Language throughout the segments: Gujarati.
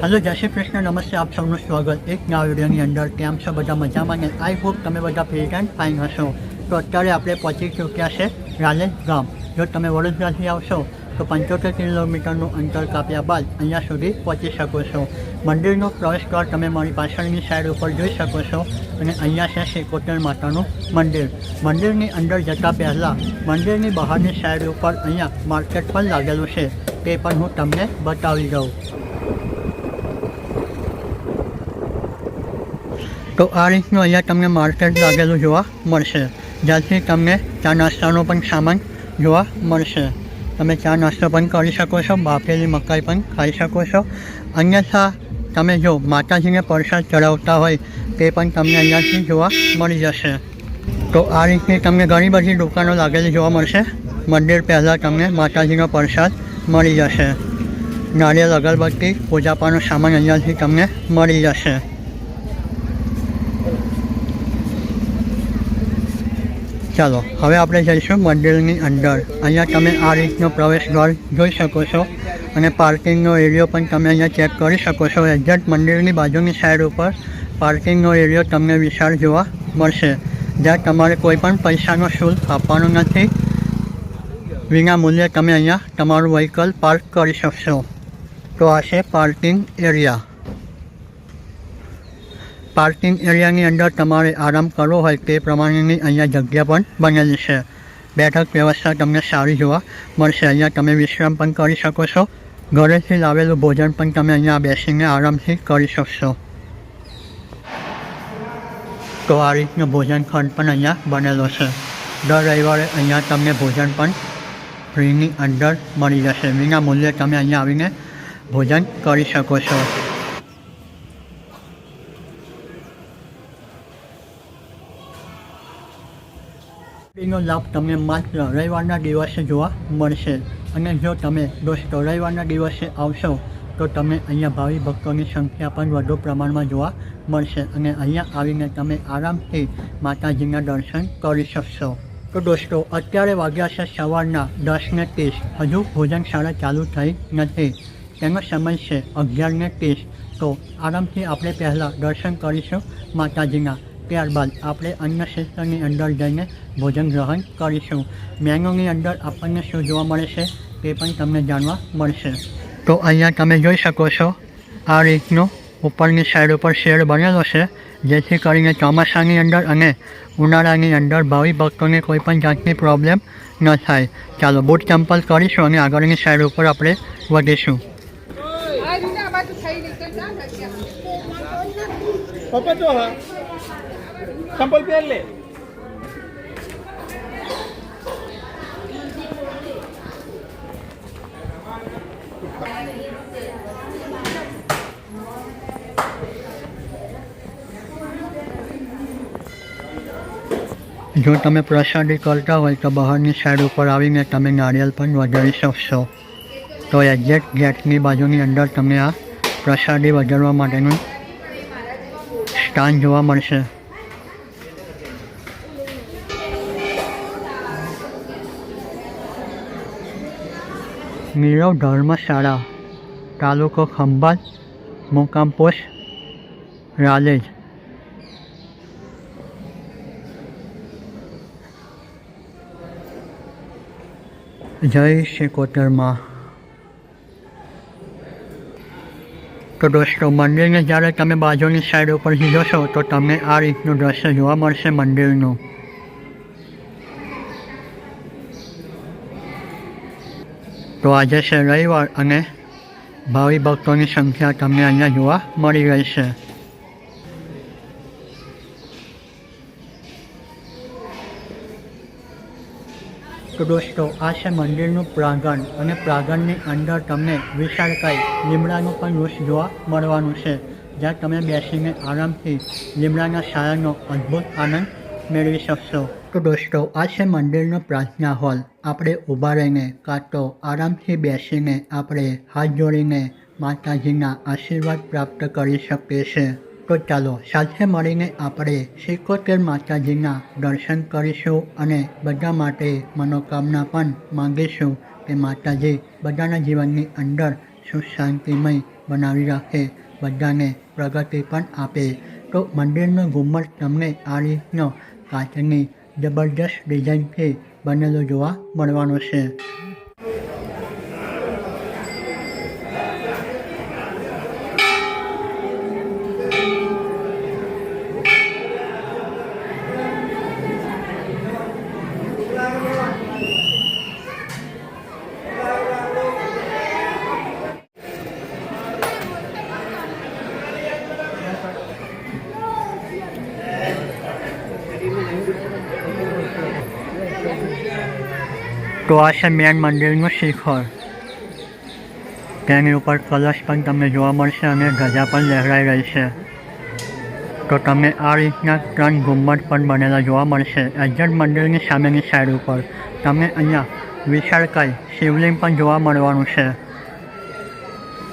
હેલો, જય શ્રી કૃષ્ણ, નમસ્તે, આપ સૌનું સ્વાગત એક નવા વિડીયોની અંદર કેમ છો? બધા મજામાં ને? આઈ હોપ તમે બધા ફિટ એન્ડ ફાઇન હશો. તો અત્યારે આપણે પહોંચી ચૂક્યા છે રાલેજ ગામ. જો તમે વડોદરાથી આવશો, તો પંચોતેર કિલોમીટરનું અંતર કાપ્યા બાદ અહીંયા સુધી પહોંચી શકો છો. મંદિરનો પ્રવેશ દ્વાર તમે મારી પાછળની સાઈડ ઉપર જોઈ શકો છો અને અહીંયા છે શ્રીકોતેર માતાનું મંદિર. મંદિરની અંદર જતાં પહેલાં મંદિરની બહારની સાઈડ ઉપર અહીંયા માર્કેટ પણ લાગેલું છે. તે પણ હું તમને બતાવી દઉં. તો આ રીતનું અહીંયા તમને માર્કેટ લાગેલું જોવા મળશે. જ્યાંથી તમને ચા નાસ્તાનો પણ સામાન જોવા મળશે. તમે ચા નાસ્તો પણ કરી શકો છો, બાફેલી મકાઈ પણ ખાઈ શકો છો. અન્યથા, તમે જો માતાજીને પ્રસાદ ચડાવતા હોય, તે પણ તમને અહીંયાથી જોવા મળી જશે. તો આ રીતની તમને ઘણી બધી દુકાનો લાગેલી જોવા મળશે. મંદિર પહેલાં તમને માતાજીનો પ્રસાદ મળી જશે. નાળિયેર અગરબત્તી, પૂજાપાનો સામાન અહીંયાથી તમને મળી જશે. ચાલો, હવે આપણે જઈશું મંદિરની અંદર. અહીંયા તમે આ રીતનો પ્રવેશ દ્વાર જોઈ શકો છો અને પાર્કિંગનો એરિયો પણ તમે અહીંયા ચેક કરી શકો છો. એક્ઝેક્ટ મંદિરની બાજુની સાઈડ ઉપર પાર્કિંગનો એરિયો તમને વિશાળ જોવા મળશે. જ્યાં તમારે કોઈ પણ પૈસાનો શુલ્ક આપવાનો નથી. વિના મૂલ્યે તમે અહીંયા તમારું વ્હીકલ પાર્ક કરી શકશો. તો આ છે પાર્કિંગ એરિયા. પાર્કિંગ એરિયાની અંદર તમારે આરામ કરવો હોય તે પ્રમાણેની અહીંયા જગ્યા પણ બનેલી છે. બેઠક વ્યવસ્થા તમને સારી જોવા મળશે. અહીંયા તમે વિશ્રામ પણ કરી શકો છો. ઘરેથી લાવેલું ભોજન પણ તમે અહીંયા બેસીને આરામથી કરી શકશો. તો આ રીતનું ભોજન ખંડ પણ અહીંયા બનેલો છે. દર રવિવારે અહીંયા તમને ભોજન પણ ફ્રીની અંદર મળી જશે. વિના મૂલ્યે તમે અહીંયા આવીને ભોજન કરી શકો છો. એનો લાભ તમને માત્ર રવિવારના દિવસે જોવા મળશે. અને જો તમે દોસ્તો રવિવારના દિવસે આવશો, તો તમે અહીંયા ભાવિ ભક્તોની સંખ્યા પણ વધુ પ્રમાણમાં જોવા મળશે અને અહીંયા આવીને તમે આરામથી માતાજીના દર્શન કરી શકશો. તો દોસ્તો, અત્યારે વાગ્યા છે સવારના દસને ત્રીસ. હજુ ભોજનશાળા ચાલુ થઈ નથી. તેનો સમય છે અગિયારને ત્રીસ. તો આરામથી આપણે પહેલાં દર્શન કરીશું માતાજીના. ત્યારબાદ આપણે અન્ય ક્ષેત્રની અંદર જઈને ભોજન ગ્રહણ કરીશું. મેનુની અંદર આપણને શું જોવા મળે છે તે પણ તમને જાણવા મળશે. તો અહીંયા તમે જોઈ શકો છો, આ રીતનો ઉપરની સાઈડ ઉપર શેડ બનેલો છે, જેથી કરીને ચોમાસાની અંદર અને ઉનાળાની અંદર ભાવિ ભક્તોને કોઈ પણ જાતની પ્રોબ્લેમ ન થાય. ચાલો બૂટ ચંપલ કરીશું અને આગળની સાઈડ ઉપર આપણે વધીશું. આ બાજુ થઈ રીતે ક્યાં પપ્પા જો હા. ચંપલ પહેર લે. જો તમે પ્રસાદી કરતા હોય તો બહારની સાઈડ ઉપર આવીને તમે નારિયેલ પણ વધારી શકશો. તો એક્ઝેક્ટ ગેટની બાજુની અંદર તમને આ પ્રસાદી વધારવા માટેનું સ્થાન જોવા મળશે. નીરવ ધર્મશાળા, તાલુકો ખંભાત, મુકામ પોસ્ટ, રાલેજ. જય શ્રી કોતરમાં. તો દોસ્તો, મંદિરને જ્યારે તમે બાજુની સાઈડ ઉપરથી જોશો તો તમને આ રીતનું દ્રશ્ય જોવા મળશે મંદિરનું. તો આજે છે રવિવાર અને ભાવિ ભક્તોની સંખ્યા તમને અહીંયા જોવા મળી રહી છે. તો દોસ્તો આ છે મંદિરનું પ્રાંગણ અને પ્રાંગણની અંદર તમને વિશાળકાય લીમડાનું પણ વૃક્ષ જોવા મળવાનું છે. જ્યાં તમે બેસીને આરામથી લીમડાના છાયાનો અદ્ભુત આનંદ મેળવી શકશો. તો દોસ્તો આ છે મંદિરનો પ્રાર્થના હોલ. આપણે ઊભા રહીને કાં તો આરામથી બેસીને આપણે હાથ જોડીને માતાજીના આશીર્વાદ પ્રાપ્ત કરી શકીએ છીએ. તો ચાલો સાથે મળીને આપણે સિકોતેર માતાજીના દર્શન કરીશું અને બધા માટે મનોકામના પણ માંગીશું કે માતાજી બધાના જીવનની અંદર સુખ શાંતિમય બનાવી રાખે, બધાને પ્રગતિ પણ આપે. તો મંદિરનો ગુમ્મટ તમને આ રીતનો કાચની જબરદસ્ત ડિઝાઇનથી બનેલો જોવા મળવાનો છે. તો આ છે મેન મંદિરનું શિખર. તેની ઉપર કલશ પણ તમને જોવા મળશે અને ધજા પણ લહેરાઈ રહી છે. તો તમને આ રીતના ત્રણ ગુમ્મટ પણ બનેલા જોવા મળશે. એક્ઝેક્ટ મંદિરની સામેની સાઈડ ઉપર. તમને અહીંયા વિશાળકાય શિવલિંગ પણ જોવા મળવાનું છે.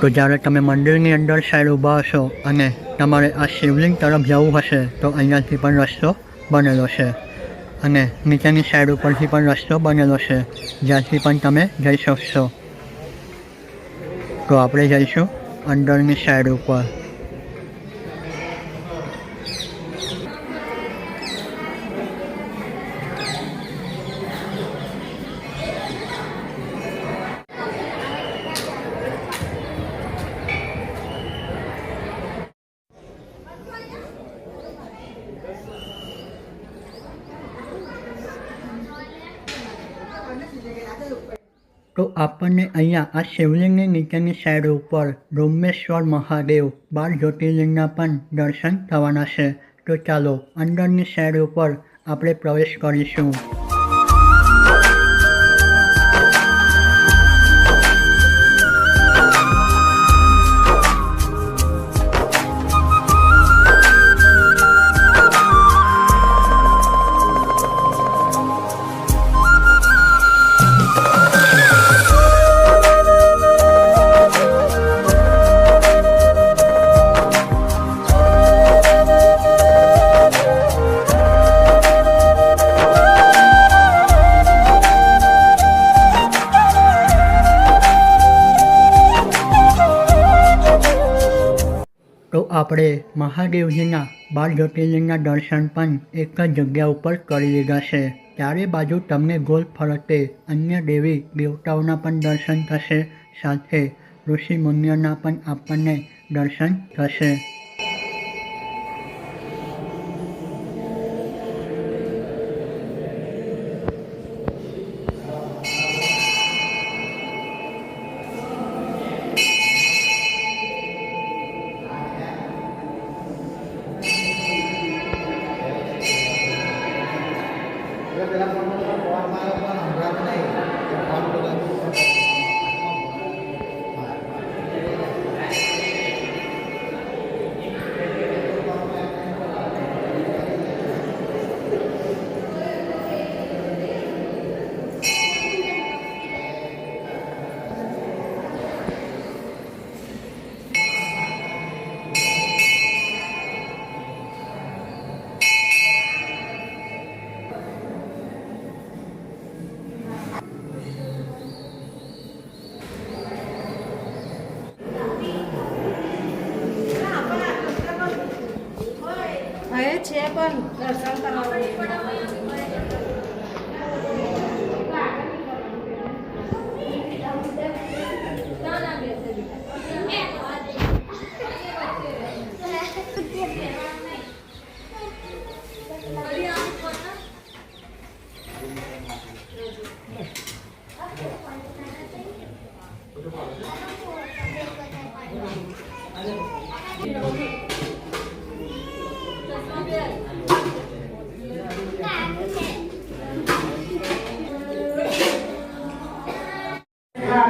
તો જ્યારે તમે મંદિરની અંદર સાઈડ ઊભા હશો અને તમારે આ શિવલિંગ તરફ જવું હશે, તો અહીંયાથી પણ રસ્તો બનેલો છે. અને નીચેની સાઈડ ઉપરથી પણ રસ્તો બનેલો છે, જ્યાંથી પણ તમે જઈ શકશો. તો આપણે જઈશું અંદરની સાઈડ ઉપર. આપણને અહીંયા આ શિવલિંગની નીચેની સાઈડ ઉપર રોમેશ્વર મહાદેવ બાર જ્યોતિર્લિંગના પણ દર્શન થવાના છે. તો ચાલો અંદરની સાઈડ ઉપર આપણે પ્રવેશ કરીશું. આપણે મહાદેવજીના બાર જ્યોતિર્લિંગના દર્શન પણ એક જ જગ્યા ઉપર કરી લીધા છે. ચારે બાજુ તમને ગોલ ફરતે અન્ય દેવી દેવતાઓના પણ દર્શન થશે. સાથે ઋષિ મુનિઓના પણ આપણને દર્શન થશે.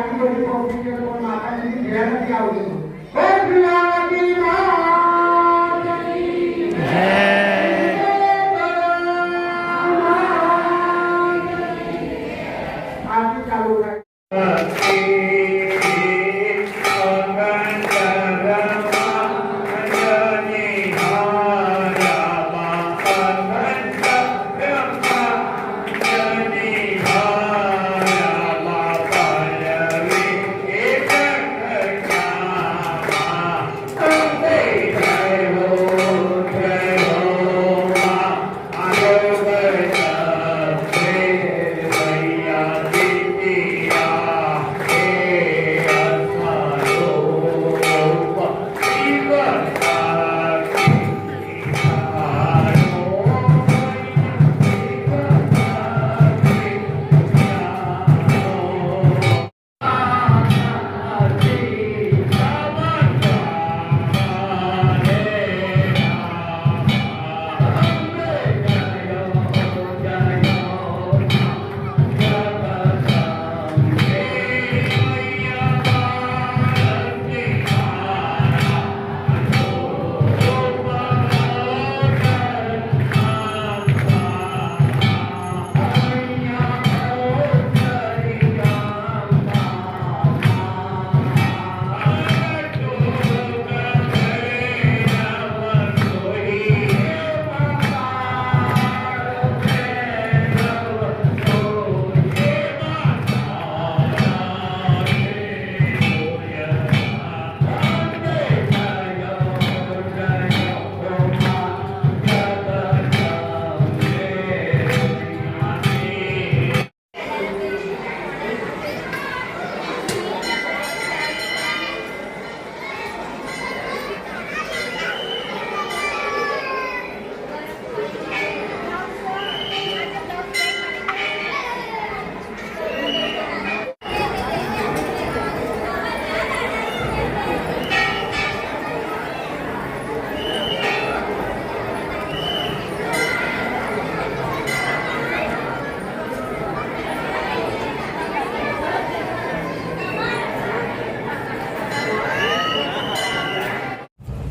¿Qué se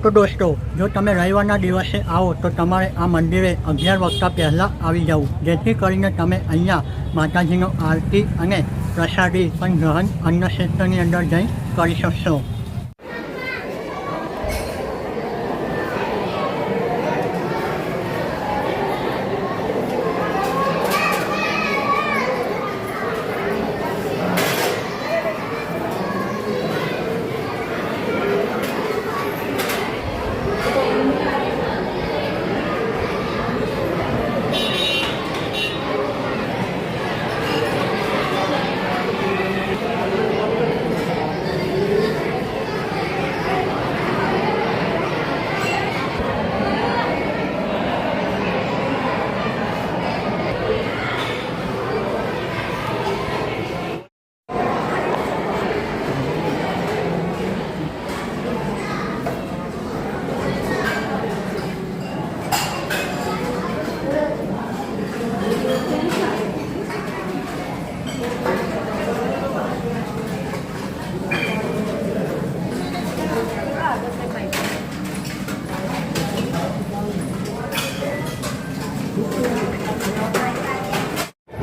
તો દોસ્તો, જો તમે રવિવારના દિવસે આવો તો તમારે આ મંદિરે અગિયાર વાગતા પહેલાં આવી જવું. જેથી કરીને તમે અહીંયા માતાજીનો આરતી અને પ્રસાદી પણ ગ્રહણ અન્ન ક્ષેત્રની અંદર જઈ કરી શકશો.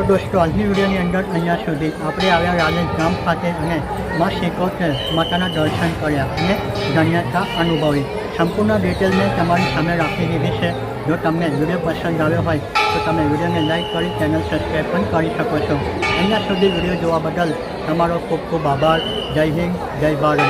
દોસ્તો, આજની વિડીયોની અંદર અહીંયા સુધી. આપણે આવ્યા રાજે ગામ ખાતે અને મા શેકોતેર માતાના દર્શન કર્યા અને ધન્યતા અનુભવી. સંપૂર્ણ ડિટેલ મેં તમારી સામે રાખી દીધી છે. જો તમને વીડિયો પસંદ આવ્યો હોય, તો તમે વિડીયોને લાઈક કરી ચેનલ સબસ્ક્રાઈબ પણ કરી શકો છો. અહીંયા સુધી વીડિયો જોવા બદલ તમારો ખૂબ ખૂબ આભાર. જય હિન્દ, જય ભારત.